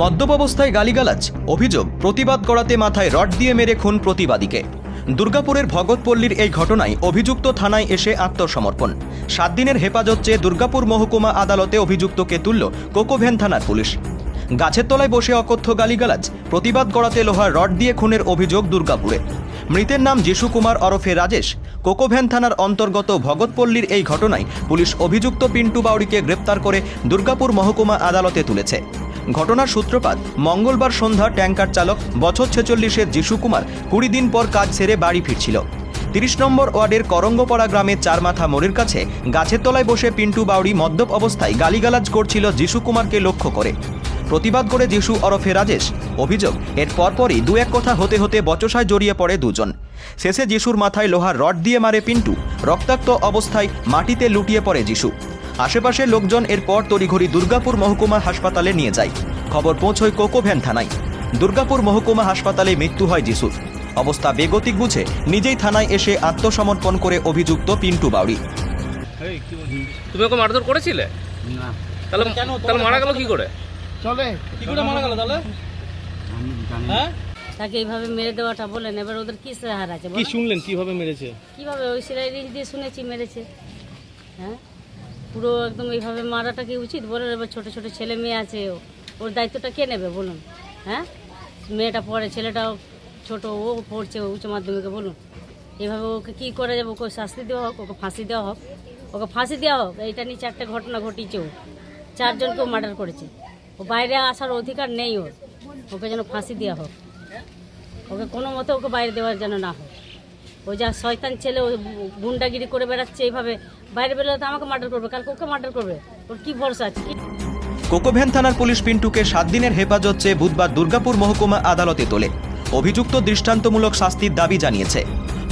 মদ্যপ অবস্থায় গালিগালাজ, অভিযোগ, প্রতিবাদ করাতে মাথায় রড দিয়ে মেরে খুন প্রতিবাদীকে। দুর্গাপুরের ভগতপল্লীর এই ঘটনায় অভিযুক্ত থানায় এসে আত্মসমর্পণ। সাত দিনের হেফাজত চেয়ে দুর্গাপুর মহকুমা আদালতে অভিযুক্তকে তুলল কোকোভ্যান থানার পুলিশ। গাছের তলায় বসে অকথ্য গালিগালাজ, প্রতিবাদ করাতে লোহার রড দিয়ে খুনের অভিযোগ দুর্গাপুরে। মৃতের নাম যিশু কুমার ওরফে রাজেশ। কোকোভ্যান থানার অন্তর্গত ভগতপল্লীর এই ঘটনায় পুলিশ অভিযুক্ত পিন্টু বাউরিকে গ্রেপ্তার করে দুর্গাপুর মহকুমা আদালতে তুলেছে। ঘটনার সূত্রপাত, মঙ্গলবার সন্ধ্যা ট্যাঙ্কার চালক বছর ছেচল্লিশের যিশু কুমার কুড়ি দিন পর কাজ সেরে বাড়ি ফিরছিল। তিরিশ নম্বর ওয়ার্ডের করঙ্গপাড়া গ্রামের চারমাথা মোড়ের কাছে গাছের তলায় বসে পিন্টু বাউরি মদ্যপ অবস্থায় গালিগালাজ করছিল যিশু কুমারকে লক্ষ্য করে। প্রতিবাদ করে যিশু ওরফে রাজেশ। অভিযোগ, এর পরপরই দু এক কথা হতে হতে বচসায় জড়িয়ে পড়ে দুজন। শেষে যিশুর মাথায় লোহার রড দিয়ে মারে পিন্টু। রক্তাক্ত অবস্থায় মাটিতে লুটিয়ে পড়ে যিশু। আশেপাশের লোকজন এরপর তড়িঘড়ি দুর্গাপুর মহকুমা হাসপাতালে নিয়ে যায়। খবর পৌঁছয় কোকোভ্যান থানায়। দুর্গাপুর মহকুমা হাসপাতালে মৃত্যু হয় যিশুর। অবস্থা বেগতিক বুঝে নিজেই থানায় এসে আত্মসমর্পণ করে অভিযুক্ত পিন্টু বাউরি তুমি ওকে মারধর করেছিলে? না। তাহলে তাহলে মারা গেল কি করে? চলে। কি করে মারা গেল তাহলে। হ্যাঁ? তাকে এইভাবে মেরে দেওয়াটা বলেন এবার ওদের কি সাহার আছে কি শুনলেন? কীভাবে মেরেছে? কীভাবে ওই সিলাই দিয়ে শুনেছি মেরেছে। হ্যাঁ? পুরো একদম এইভাবে মারাটা কি উচিত? বলেন এবার ছোটো ছোটো ছেলে মেয়ে আছে ও- ওর দায়িত্বটা কে নেবে বলুন? হ্যাঁ? মেয়েটা পড়ে, ছেলেটাও ছোট, ও পড়ছে উচ্চ মাধ্যমিকে, বলুন। এভাবে ওকে কী করা যাবে ওকে শাস্তি দেওয়া হোক, ওকে ফাঁসি দেওয়া হোক, ওকে ফাঁসি দেওয়া হোক, এইটা নিয়ে চারটে ঘটনা ঘটিয়েছে ও। চারজনকেও মার্ডার করেছে। ও বাইরে আসার অধিকার নেই ওর। ওকে যেন ফাঁসি দেওয়া হোক। ওকে কোনো মতে ওকে বাইরে দেওয়ার যেন না হয় ও যা শয়তান ছেলে, ও গুন্ডাগিরি করে বেড়াচ্ছে এইভাবে, বাইরে বেরোলে তো আমাকে মার্ডার করবে, কালকে ওকে মার্ডার করবে। ওর কি ভরসা আছে? কোকোভ্যান থানার পুলিশ পিন্টুকে সাত দিনের হেফাজত চেয়ে বুধবার দুর্গাপুর মহকুমা আদালতে তোলে। অভিযুক্ত দৃষ্টান্তমূলক শাস্তির দাবি জানিয়েছে।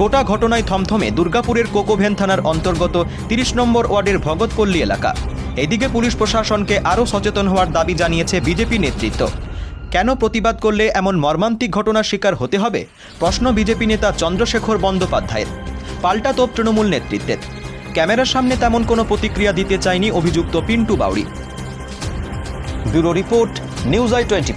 গোটা ঘটনায় থমথমে দুর্গাপুরের কোকোভ্যান থানার অন্তর্গত তিরিশ নম্বর ওয়ার্ডের ভগতপল্লী এলাকা। এদিকে পুলিশ প্রশাসনকে আরও সচেতন হওয়ার দাবি জানিয়েছে বিজেপি নেতৃত্ব। কেন প্রতিবাদ করলে এমন মর্মান্তিক ঘটনার শিকার হতে হবে? প্রশ্ন বিজেপি নেতা চন্দ্রশেখর বন্দ্যোপাধ্যায়ের। পাল্টা তোপ তৃণমূল নেতৃত্বের। ক্যামেরার সামনে তেমন কোনো প্রতিক্রিয়া দিতে চায়নি অভিযুক্ত Pintu Bauri bureau report, news I twenty